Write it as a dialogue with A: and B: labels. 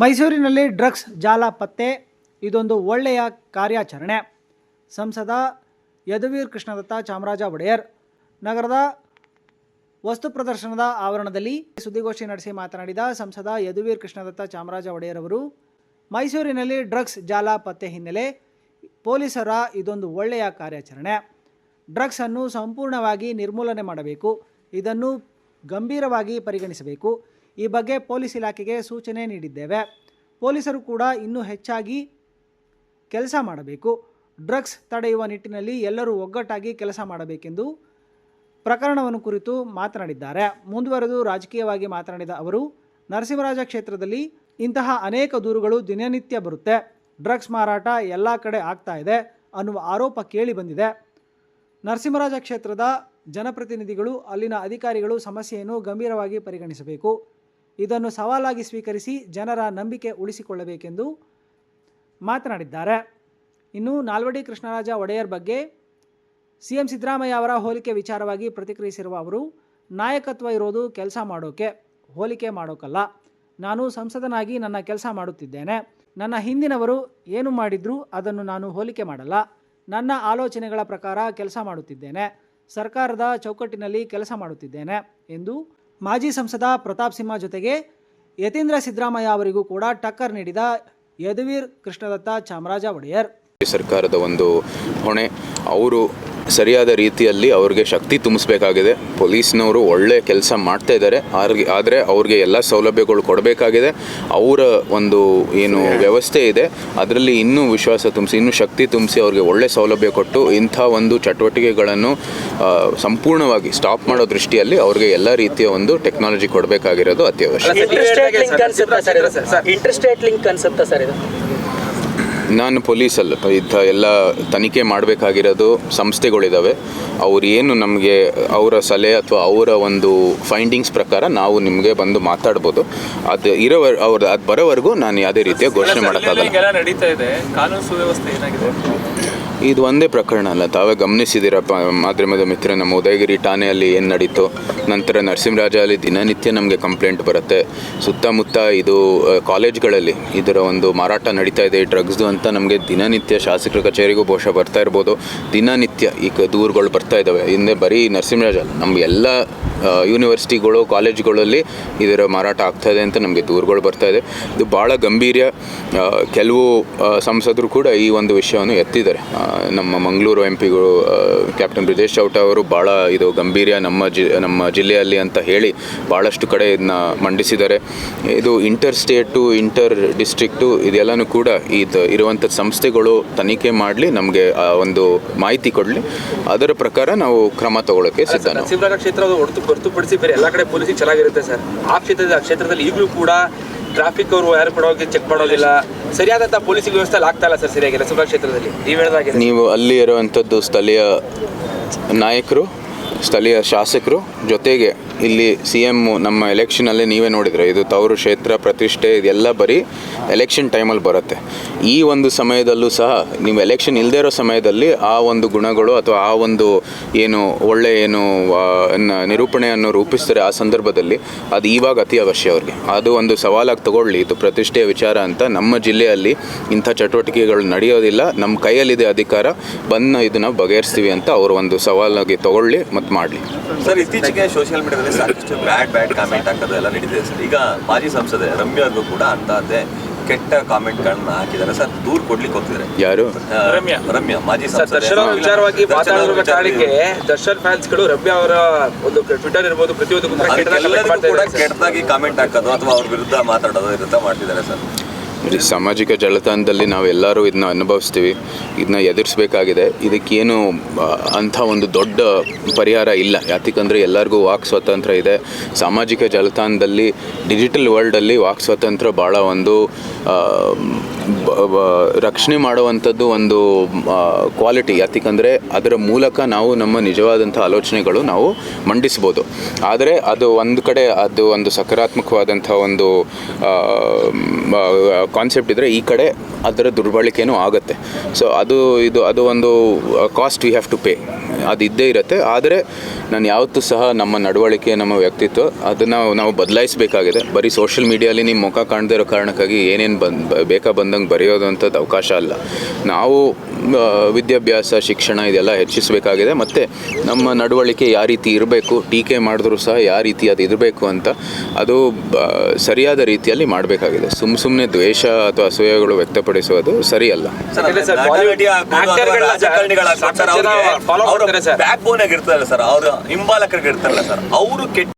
A: ಮೈಸೂರಿನಲ್ಲಿ ಡ್ರಗ್ಸ್ ಜಾಲ ಪತ್ತೆ, ಇದೊಂದು ಒಳ್ಳೆಯ ಕಾರ್ಯಾಚರಣೆ. ಸಂಸದ ಯದುವೀರ್ ಕೃಷ್ಣದತ್ತ ಚಾಮರಾಜ ಒಡೆಯರ್. ನಗರದ ವಸ್ತು ಪ್ರದರ್ಶನದ ಆವರಣದಲ್ಲಿ ಸುದ್ದಿಗೋಷ್ಠಿ ನಡೆಸಿ ಮಾತನಾಡಿದ ಸಂಸದ ಯದುವೀರ್ ಕೃಷ್ಣದತ್ತ ಚಾಮರಾಜ ಒಡೆಯರ್ ಅವರು, ಮೈಸೂರಿನಲ್ಲಿ ಡ್ರಗ್ಸ್ ಜಾಲ ಪತ್ತೆ ಹಿನ್ನೆಲೆ ಪೊಲೀಸರ ಇದೊಂದು ಒಳ್ಳೆಯ ಕಾರ್ಯಾಚರಣೆ. ಡ್ರಗ್ಸ್ ಅನ್ನು ಸಂಪೂರ್ಣವಾಗಿ ನಿರ್ಮೂಲನೆ ಮಾಡಬೇಕು. ಇದನ್ನು ಗಂಭೀರವಾಗಿ ಪರಿಗಣಿಸಬೇಕು. ಈ ಬಗ್ಗೆ ಪೊಲೀಸ್ ಇಲಾಖೆಗೆ ಸೂಚನೆ ನೀಡಿದ್ದೇವೆ. ಪೊಲೀಸರು ಕೂಡ ಇನ್ನೂ ಹೆಚ್ಚಾಗಿ ಕೆಲಸ ಮಾಡಬೇಕು. ಡ್ರಗ್ಸ್ ತಡೆಯುವ ನಿಟ್ಟಿನಲ್ಲಿ ಎಲ್ಲರೂ ಒಗ್ಗಟ್ಟಾಗಿ ಕೆಲಸ ಮಾಡಬೇಕೆಂದು ಪ್ರಕರಣವನ್ನು ಕುರಿತು ಮಾತನಾಡಿದ್ದಾರೆ. ಮುಂದುವರೆದು ರಾಜಕೀಯವಾಗಿ ಮಾತನಾಡಿದ ಅವರು, ನರಸಿಂಹರಾಜ ಕ್ಷೇತ್ರದಲ್ಲಿ ಇಂತಹ ಅನೇಕ ದೂರುಗಳು ದಿನನಿತ್ಯ ಬರುತ್ತೆ. ಡ್ರಗ್ಸ್ ಮಾರಾಟ ಎಲ್ಲ ಕಡೆ ಆಗ್ತಾ ಇದೆ ಅನ್ನುವ ಆರೋಪ ಕೇಳಿ ಬಂದಿದೆ. ನರಸಿಂಹರಾಜ ಕ್ಷೇತ್ರದ ಜನಪ್ರತಿನಿಧಿಗಳು, ಅಲ್ಲಿನ ಅಧಿಕಾರಿಗಳು ಸಮಸ್ಯೆಯನ್ನು ಗಂಭೀರವಾಗಿ ಪರಿಗಣಿಸಬೇಕು. ಇದನ್ನು ಸವಾಲಾಗಿ ಸ್ವೀಕರಿಸಿ ಜನರ ನಂಬಿಕೆ ಉಳಿಸಿಕೊಳ್ಳಬೇಕೆಂದು ಮಾತನಾಡಿದ್ದಾರೆ. ಇನ್ನು ನಾಲ್ವಡಿ ಕೃಷ್ಣರಾಜ ಒಡೆಯರ್ ಬಗ್ಗೆ ಸಿ ಎಂ ಸಿದ್ದರಾಮಯ್ಯ ಅವರ ಹೋಲಿಕೆ ವಿಚಾರವಾಗಿ ಪ್ರತಿಕ್ರಿಯಿಸಿರುವ ಅವರು, ನಾಯಕತ್ವ ಇರೋದು ಕೆಲಸ ಮಾಡೋಕೆ, ಹೋಲಿಕೆ ಮಾಡೋಕ್ಕಲ್ಲ ನಾನು ಸಂಸದನಾಗಿ ನನ್ನ ಕೆಲಸ ಮಾಡುತ್ತಿದ್ದೇನೆ. ನನ್ನ ಹಿಂದಿನವರು ಏನು ಮಾಡಿದ್ರು ಅದನ್ನು ನಾನು ಹೋಲಿಕೆ ಮಾಡಲ್ಲ. ನನ್ನ ಆಲೋಚನೆಗಳ ಪ್ರಕಾರ ಕೆಲಸ ಮಾಡುತ್ತಿದ್ದೇನೆ. ಸರ್ಕಾರದ ಚೌಕಟ್ಟಿನಲ್ಲಿ ಕೆಲಸ ಮಾಡುತ್ತಿದ್ದೇನೆ ಎಂದು ಮಾಜಿ ಸಂಸದ ಪ್ರತಾಪ್ ಸಿಂಹ ಜೊತೆಗೆ ಯತೀಂದ್ರ ಸಿದ್ದರಾಮಯ್ಯ ಅವರಿಗೂ ಕೂಡ ಟಕ್ಕರ್ ನೀಡಿದ ಯದುವೀರ್ ಕೃಷ್ಣದತ್ತ ಚಾಮರಾಜ ಒಡೆಯರ್.
B: ಸರ್ಕಾರದ ಒಂದು ಹೊಣೆ. ಅವರು ಸರಿಯಾದ ರೀತಿಯಲ್ಲಿ ಅವ್ರಿಗೆ ಶಕ್ತಿ ತುಂಬಿಸ್ಬೇಕಾಗಿದೆ. ಪೊಲೀಸ್ನವರು ಒಳ್ಳೆ ಕೆಲಸ ಮಾಡ್ತಾ ಇದ್ದಾರೆ. ಆರ್ಗೆ ಆದರೆ ಅವ್ರಿಗೆ ಎಲ್ಲ ಸೌಲಭ್ಯಗಳು ಕೊಡಬೇಕಾಗಿದೆ. ಅವರ ಒಂದು ಏನು ವ್ಯವಸ್ಥೆ ಇದೆ. ಅದರಲ್ಲಿ ಇನ್ನೂ ವಿಶ್ವಾಸ ತುಂಬಿಸಿ ಇನ್ನೂ ಶಕ್ತಿ ತುಂಬಿಸಿ ಅವ್ರಿಗೆ ಒಳ್ಳೆ ಸೌಲಭ್ಯ ಕೊಟ್ಟು ಇಂಥ ಒಂದು ಚಟುವಟಿಕೆಗಳನ್ನು ಸಂಪೂರ್ಣವಾಗಿ ಸ್ಟಾಪ್ ಮಾಡೋ ದೃಷ್ಟಿಯಲ್ಲಿ ಅವ್ರಿಗೆ ಎಲ್ಲ ರೀತಿಯ ಒಂದು ಟೆಕ್ನಾಲಜಿ ಕೊಡಬೇಕಾಗಿರೋದು ಅತ್ಯವಶ್ಯ ನಾನು ಪೊಲೀಸಲ್ಲ. ಇಂಥ ಎಲ್ಲ ತನಿಖೆ ಮಾಡಬೇಕಾಗಿರೋದು ಸಂಸ್ಥೆಗಳಿದ್ದಾವೆ ಅವ್ರು ಏನು ನಮಗೆ ಅವರ ಸಲಹೆ ಅಥವಾ ಅವರ ಒಂದು ಫೈಂಡಿಂಗ್ಸ್ ಪ್ರಕಾರ ನಾವು ನಿಮಗೆ ಬಂದು ಮಾತಾಡ್ಬೋದು. ಅದು ಇರೋ ಅವ್ರ ಅದು ಬರೋವರೆಗೂ ನಾನು ಯಾವುದೇ ರೀತಿಯ ಘೋಷಣೆ ಮಾಡೋಕ್ಕಾಗಲ್ಲ.
C: ನಡೀತಾ ಇದೆ. ಕಾನೂನು ಸುವ್ಯವಸ್ಥೆ ಏನಾಗಿದೆ?
B: ಇದು ಒಂದೇ ಪ್ರಕರಣ ಅಲ್ಲ, ತಾವೇ ಗಮನಿಸಿದ್ದೀರಪ್ಪ. ಮಾಧ್ಯಮದ ಮಿತ್ರ, ನಮ್ಮ ಉದಯಗಿರಿ ಠಾಣೆಯಲ್ಲಿ ಏನು ನಡೀತು, ನಂತರ ನರಸಿಂಹರಾಜ ಅಲ್ಲಿ ದಿನನಿತ್ಯ ನಮಗೆ ಕಂಪ್ಲೇಂಟ್ ಬರುತ್ತೆ. ಸುತ್ತಮುತ್ತ ಇದು ಕಾಲೇಜ್ಗಳಲ್ಲಿ ಇದರ ಒಂದು ಮಾರಾಟ ನಡೀತಾ ಇದೆ. ಡ್ರಗ್ಸ್ದು ಅಂತ ನಮಗೆ ದಿನನಿತ್ಯ ಶಾಸಕರ ಕಚೇರಿಗೂ ಬಹುಶಃ ಬರ್ತಾ ಇರ್ಬೋದು. ದಿನನಿತ್ಯ ಈಗ ದೂರುಗಳು ಬರ್ತಾ ಇದ್ದಾವೆ ಹಿಂದೆ ಬರೀ ನರಸಿಂಹರಾಜ ನಮ್ಮ ಎಲ್ಲ ಯೂನಿವರ್ಸಿಟಿಗಳು ಕಾಲೇಜ್ಗಳಲ್ಲಿ ಇದರ ಮಾರಾಟ ಆಗ್ತಾ ಇದೆ ಅಂತ ನಮಗೆ ದೂರುಗಳು ಬರ್ತಾ ಇದೆ ಇದು ಭಾಳ ಗಂಭೀರ ಕೆಲವು ಸಂಸದರು ಕೂಡ ಈ ಒಂದು ವಿಷಯವನ್ನು ಎತ್ತಿದ್ದಾರೆ. ನಮ್ಮ ಮಂಗಳೂರು ಎಂ ಪಿಗಳು ಕ್ಯಾಪ್ಟನ್ ಬ್ರಿಜೇಶ್ ಚೌಟ ಅವರು ಭಾಳ ಇದು ಗಂಭೀರ ನಮ್ಮ ಜಿ ನಮ್ಮ ಜಿಲ್ಲೆಯಲ್ಲಿ ಅಂತ ಹೇಳಿ ಭಾಳಷ್ಟು ಕಡೆ ಇದನ್ನ ಮಂಡಿಸಿದ್ದಾರೆ. ಇದು ಇಂಟರ್ ಸ್ಟೇಟು ಇಂಟರ್ ಡಿಸ್ಟ್ರಿಕ್ಟು ಇದೆಲ್ಲನೂ ಕೂಡ ಇದು ಇರುವಂಥ ಸಂಸ್ಥೆಗಳು ತನಿಖೆ ಮಾಡಲಿ ನಮಗೆ ಒಂದು ಮಾಹಿತಿ ಕೊಡಲಿ. ಅದರ ಪ್ರಕಾರ ನಾವು ಕ್ರಮ ತಗೊಳ್ಳೋಕ್ಕೆ ಸಿದ್ಧ ನಾವು.
C: ಹೊರತುಪಡಿಸಿ ಬೇರೆ ಎಲ್ಲ ಕಡೆ ಪೊಲೀಸಿಗೆ ಚೆನ್ನಾಗಿರುತ್ತೆ ಸರ್. ಆ ಕ್ಷೇತ್ರದ ಕ್ಷೇತ್ರದಲ್ಲಿ ಈಗಲೂ ಕೂಡ ಟ್ರಾಫಿಕ್ ಅವರು ಯಾರು ಕೂಡ ಚೆಕ್ ಮಾಡೋದಿಲ್ಲ. ಸರಿಯಾದಂಥ ಪೊಲೀಸಿಂಗ್ ವ್ಯವಸ್ಥೆ ಆಗ್ತಾ ಇಲ್ಲ ಸರ್ ಸರಿಯಾಗಿ ನರಸಿಂಹರಾಜ ಕ್ಷೇತ್ರದಲ್ಲಿ. ನೀವು ಹೇಳಿದಾಗೆ
B: ನೀವು ಅಲ್ಲಿ ಇರುವಂಥದ್ದು ಸ್ಥಳೀಯ ನಾಯಕರು, ಸ್ಥಳೀಯ ಶಾಸಕರು ಜೊತೆಗೆ ಇಲ್ಲಿ ಸಿ ಎಂ ನಮ್ಮ ಎಲೆಕ್ಷನಲ್ಲಿ ನೀವೇ ನೋಡಿದ್ರೆ ಇದು ತವರು ಕ್ಷೇತ್ರ, ಪ್ರತಿಷ್ಠೆ, ಇದೆಲ್ಲ ಬರೀ ಎಲೆಕ್ಷನ್ ಟೈಮಲ್ಲಿ ಬರುತ್ತೆ. ಈ ಒಂದು ಸಮಯದಲ್ಲೂ ಸಹ ನೀವು ಎಲೆಕ್ಷನ್ ಇಲ್ಲದೇ ಇರೋ ಸಮಯದಲ್ಲಿ ಆ ಒಂದು ಗುಣಗಳು ಅಥವಾ ಆ ಒಂದು ಏನು ಒಳ್ಳೆ ಏನು ನಿರೂಪಣೆಯನ್ನು ರೂಪಿಸ್ತಾರೆ ಆ ಸಂದರ್ಭದಲ್ಲಿ ಅದು ಇವಾಗ ಅತಿ ಅವಶ್ಯ ಅವ್ರಿಗೆ. ಅದು ಒಂದು ಸವಾಲಾಗಿ ತಗೊಳ್ಳಿ. ಇದು ಪ್ರತಿಷ್ಠೆಯ ವಿಚಾರ ಅಂತ ನಮ್ಮ ಜಿಲ್ಲೆಯಲ್ಲಿ ಇಂಥ ಚಟುವಟಿಕೆಗಳು ನಡೆಯೋದಿಲ್ಲ. ನಮ್ಮ ಕೈಯಲ್ಲಿದೆ ಅಧಿಕಾರ. ಬಂದು ಇದನ್ನು ಬಗೆಹರಿಸ್ತೀವಿ ಅಂತ ಅವರು ಒಂದು ಸವಾಲಾಗಿ ತಗೊಳ್ಳಿ ಮತ್ತು ಮಾಡಲಿ.
D: ಸರ್, ಇತ್ತೀಚೆಗೆ ಸೋಷಿಯಲ್ ಮೀಡಿಯಾದಲ್ಲಿ ಸಾಕಷ್ಟು ಬ್ಯಾಡ್ ಬ್ಯಾಡ್ ಕಾಮೆಂಟ್ ಹಾಕೋದು ಎಲ್ಲ ನಡೀತಿದೆ ಸರ್. ಈಗ ಮಾಜಿ ಸಂಸದೆ ರಮ್ಯಾ ಅವರು ಕೂಡ ಅಂತಹದ್ದೇ ಕೆಟ್ಟ ಕಾಮೆಂಟ್ಗಳನ್ನ ಹಾಕಿದ್ದಾರೆ. ಸರ್ ದೂರ್ ಕೊಡ್ಲಿಕ್ಕೆ ಹೋಗ್ತಿದ್ದಾರೆ.
B: ಯಾರು?
C: ರಮ್ಯಾ.
D: ರಮ್ಯಾ ಮಾಜಿ
C: ಸರ್ ದರ್ಶನ್ ಅವ್ರ ವಿಚಾರವಾಗಿ
D: ದರ್ಶನ್
C: ಮಾತಾಡಿರುವ ಕಾರಣಕ್ಕೆ ದರ್ಶನ್ ಫ್ಯಾನ್ಸ್ಗಳು ರಮ್ಯಾ ಅವರ ಒಂದು ಟ್ವಿಟರ್ ಇರ್ಬೋದು ಪ್ರತಿಯೊಂದು
D: ಕೂಡ ಕೆಟ್ಟದಾಗಿ ಕಾಮೆಂಟ್ ಹಾಕೋದು ಅಥವಾ ಅವ್ರ ವಿರುದ್ಧ ಮಾತಾಡೋದು ಇರುತ್ತಾ ಮಾಡ್ತಿದ್ದಾರೆ ಸರ್.
B: ಸಾಮಾಜಿಕ ಜಾಲತಾಣದಲ್ಲಿ ನಾವೆಲ್ಲರೂ ಇದನ್ನ ಅನುಭವಿಸ್ತೀವಿ, ಇದನ್ನ ಎದುರಿಸಬೇಕಾಗಿದೆ. ಇದಕ್ಕೇನು ಅಂಥ ಒಂದು ದೊಡ್ಡ ಪರಿಹಾರ ಇಲ್ಲ. ಯಾಕಂದರೆ ಎಲ್ಲರಿಗೂ ವಾಕ್ ಸ್ವಾತಂತ್ರ್ಯ ಇದೆ. ಸಾಮಾಜಿಕ ಜಾಲತಾಣದಲ್ಲಿ, ಡಿಜಿಟಲ್ ವರ್ಲ್ಡಲ್ಲಿ ವಾಕ್ ಸ್ವಾತಂತ್ರ್ಯ ಭಾಳ ಒಂದು ರಕ್ಷಣೆ ಮಾಡುವಂಥದ್ದು ಒಂದು ಕ್ವಾಲಿಟಿ ಯಾಕಂದರೆ ಅದರ ಮೂಲಕ ನಾವು ನಮ್ಮ ನಿಜವಾದಂಥ ಆಲೋಚನೆಗಳು ನಾವು ಮಂಡಿಸ್ಬೋದು. ಆದರೆ ಅದು ಒಂದು ಕಡೆ ಅದು ಒಂದು ಸಕಾರಾತ್ಮಕವಾದಂಥ ಒಂದು ಕಾನ್ಸೆಪ್ಟ್ ಇದ್ದರೆ ಈ ಕಡೆ ಅದರ ದುರ್ಬಳಕೆನೂ ಆಗುತ್ತೆ. ಸೊ ಅದು ಇದು, ಅದು ಒಂದು cost we have to pay ಅದು ಇದ್ದೇ ಇರುತ್ತೆ. ಆದರೆ ನಾನು ಯಾವತ್ತೂ ಸಹ ನಮ್ಮ ನಡವಳಿಕೆ, ನಮ್ಮ ವ್ಯಕ್ತಿತ್ವ ಅದನ್ನು ನಾವು ಬದಲಾಯಿಸಬೇಕಾಗಿದೆ. ಬರೀ ಸೋಷಿಯಲ್ ಮೀಡಿಯಲ್ಲಿ ನಿಮ್ಮ ಮುಖ ಕಾಣದೇ ಇರೋ ಕಾರಣಕ್ಕಾಗಿ ಏನೇನು ಬಂದು, ಬೇಕಾ ಬಂದಂಗೆ ಬರೆಯೋದು ಅಂಥದ್ದು ಅವಕಾಶ ಅಲ್ಲ. ನಾವು ವಿದ್ಯಾಭ್ಯಾಸ ಶಿಕ್ಷಣ ಇದೆಲ್ಲ ಹೆಚ್ಚಿಸಬೇಕಾಗಿದೆ. ಮತ್ತು ನಮ್ಮ ನಡವಳಿಕೆ ಯಾವ ರೀತಿ ಇರಬೇಕು ಟೀಕೆ ಮಾಡಿದ್ರೂ ಸಹ ಯಾವ ರೀತಿ ಅದು ಇರಬೇಕು ಅಂತ ಅದು ಬ- ಸರಿಯಾದ ರೀತಿಯಲ್ಲಿ ಮಾಡಬೇಕಾಗಿದೆ. ಸುಮ್ಮ ಸುಮ್ಮನೆ ದ್ವೇಷ ಅಥವಾ ಅಸೂಯೆಗಳು ವ್ಯಕ್ತಪಡಿಸುವುದು ಸರಿಯಲ್ಲ.
D: ಸರ್ ಅವ್ರ ಹಿಂಬಾಲಕರಿಗೆ ಇರ್ತಾರಲ್ಲ ಸರ್ ಅವರು ಕೆಟ್ಟ